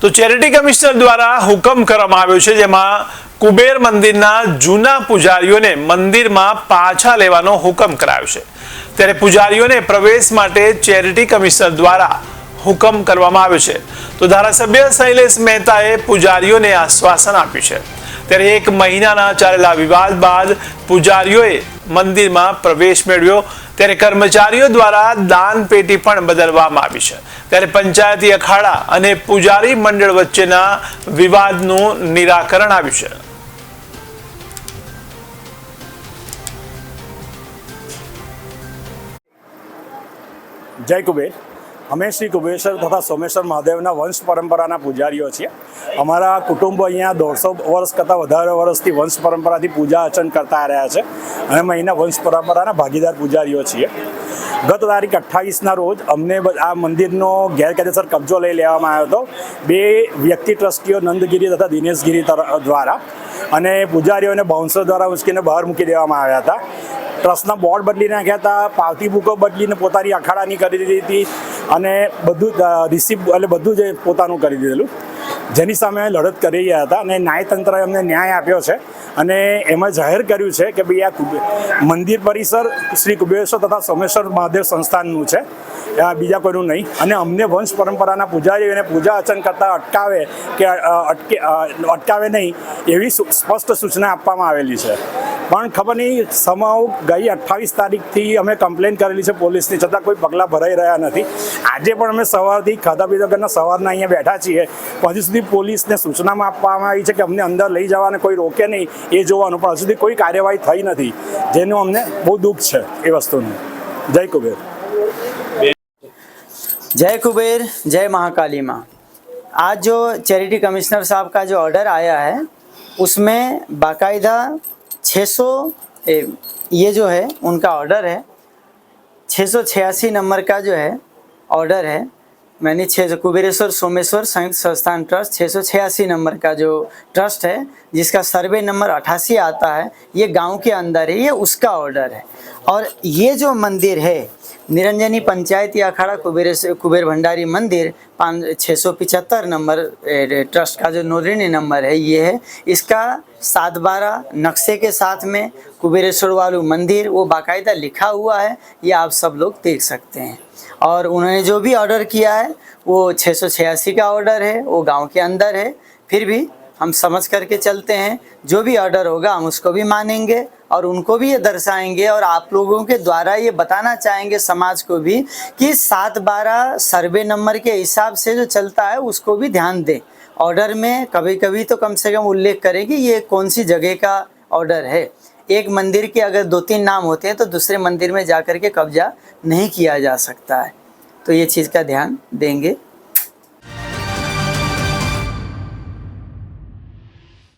તો charity commissioner દ્વારા હુકમ કરવામાં આવ્યો છે, જેમાં કુબેર મંદિરના જૂના પૂજારીઓને મંદિરમાં પાછા લેવાનો હુકમ કરાયો છે. ત્યારે પૂજારીઓને પ્રવેશ માટે ચેરિટી કમિશનર દ્વારા હુકમ કરવામાં આવ્યો છે. તો ધારાસભ્ય શૈલેષ મહેતાએ પૂજારીઓને આશ્વાસન આપ્યું છે. ત્યારે એક મહિનાના ચાલેલા વિવાદ બાદ પૂજારીઓએ મંદિરમાં પ્રવેશ મેળવ્યો. ત્યારે કર્મચારીઓ દ્વારા દાન પેટી પણ બદલવામાં આવી છે. ત્યારે પંચાયતી અખાડા અને પૂજારી મંડળ વચ્ચેના વિવાદનું નિરાકરણ આવ્યું છે. જય કુબેર. અમે શ્રી કુબેશ્વર તથા સોમેશ્વર મહાદેવના વંશ પરંપરાના પૂજારીઓ છીએ. અમારા કુટુંબો અહીંયા દોઢસો વર્ષ કરતાં વધારે વર્ષથી વંશ પરંપરાથી પૂજા અર્ચન કરતા રહ્યા છે અને અમે અહીંના વંશ પરંપરાના ભાગીદાર પૂજારીઓ છીએ. ગત તારીખ અઠ્ઠાવીસના રોજ અમને આ મંદિરનો ગેરકાયદેસર કબજો લઈ લેવામાં આવ્યો હતો. બે વ્યક્તિ ટ્રસ્ટીઓ નંદગીરી તથા દિનેશગીરી દ્વારા અને પૂજારીઓને બાઉન્સર દ્વારા ઉંચકીને બહાર મૂકી દેવામાં આવ્યા હતા. ટ્રસ્ટના બોર્ડ બદલી નાખ્યા હતા, પાવતી બુકો બદલીને પોતાની અખાડાની કરી દીધી હતી અને બધું રિસીપ એટલે બધું જ પોતાનું કરી દીધેલું. જેની સામે લડત કરી રહ્યા હતા અને ન્યાયતંત્રએ અમને ન્યાય આપ્યો છે અને એમાં જાહેર કર્યું છે કે ભાઈ આ મંદિર પરિસર શ્રી કુબેશ્વર તથા સોમેશ્વર મહાદેવ સંસ્થાનનું છે. બીજા કોઈનું નહીં. અને અમને વંશ પરંપરાના પૂજારીઓને પૂજા અર્ચન કરતાં અટકાવે કે અટકે અટકાવે નહીં એવી સ્પષ્ટ સૂચના આપવામાં આવેલી છે. પણ ખબર નહીં સમાવ ગઈ અઠ્ઠાવીસ તારીખથી અમે કમ્પ્લેન કરેલી છે પોલીસની, છતાં કોઈ પગલાં ભરાઈ રહ્યા નથી. આજે પણ અમે સવારથી ખાધા પીધા કરના સવારના અહીંયા બેઠા છીએ. હજુ સુધી પોલીસને સૂચનામાં આપવામાં આવી છે કે અમને અંદર લઈ જવાને કોઈ રોકે નહીં એ જોવાનું, પણ હજુ સુધી કોઈ કાર્યવાહી થઈ નથી, જેનું અમને બહુ દુઃખ છે એ વસ્તુનું. જય કુબેર. जय कुबेर जय महाकाली माँ। आज जो चैरिटी कमिश्नर साहब का जो ऑर्डर आया है उसमें बाकायदा 600 ए, ये जो है उनका ऑर्डर है छः नंबर का जो है ऑर्डर है मैंने छः कुबेरेश्वर, सोमेश्वर संयुक्त संस्थान ट्रस्ट छः सौ छियासी नंबर का जो ट्रस्ट है, जिसका सर्वे नंबर अठासी आता है, ये गाँव के अंदर है, ये उसका ऑर्डर है। और ये जो मंदिर है, निरंजनी पंचायती अखाड़ा कुबेर कुबेर भंडारी मंदिर पाँच छः सौ पिचहत्तर नंबर ट्रस्ट का जो नोदरी नंबर है, ये है। इसका सात बारह नक्शे के साथ में कुबेरेश्वर वालू मंदिर, वो बाकायदा लिखा हुआ है, ये आप सब लोग देख सकते हैं। और उन्होंने जो भी ऑर्डर किया है, वो छः सौ छियासी का ऑर्डर है, वो गाँव के अंदर है, फिर भी हम समझ करके चलते हैं। जो भी ऑर्डर होगा, हम उसको भी मानेंगे। और उनको भी ये दर्शाएँगे और आप लोगों के द्वारा ये बताना चाहेंगे समाज को भी कि सात बारह सर्वे नंबर के हिसाब से जो चलता है उसको भी ध्यान दें। ऑर्डर में कभी कभी तो कम से कम उल्लेख करें कि ये कौन सी जगह का ऑर्डर है। एक मंदिर के अगर दो तीन नाम होते हैं तो दूसरे मंदिर में जा के कब्जा नहीं किया जा सकता है। तो ये चीज़ का ध्यान देंगे।